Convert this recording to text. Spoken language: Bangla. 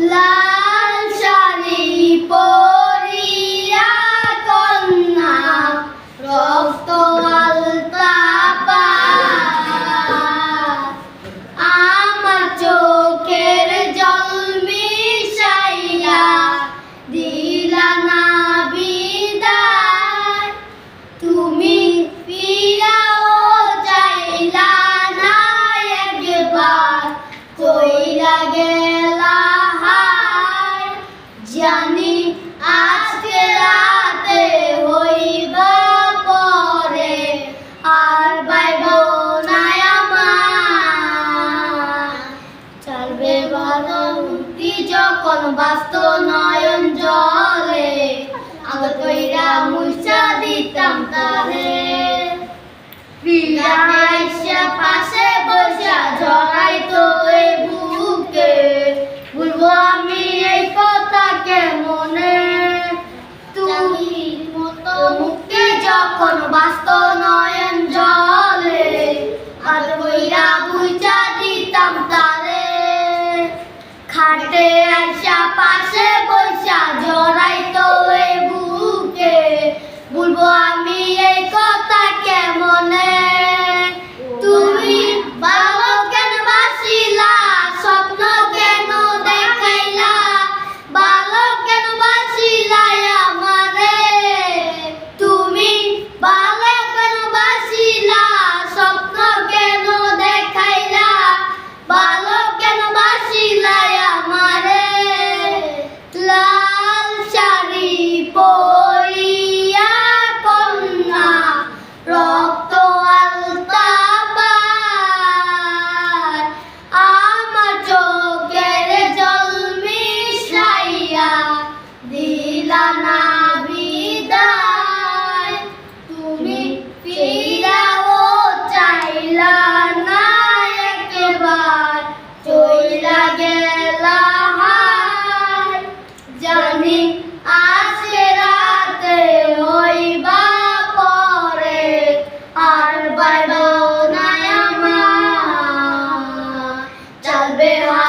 love. যখন বাস্ত নয়ন জলে আর বইরা বুঝা দিতাম তারে। খাটে আইসা পাশে saber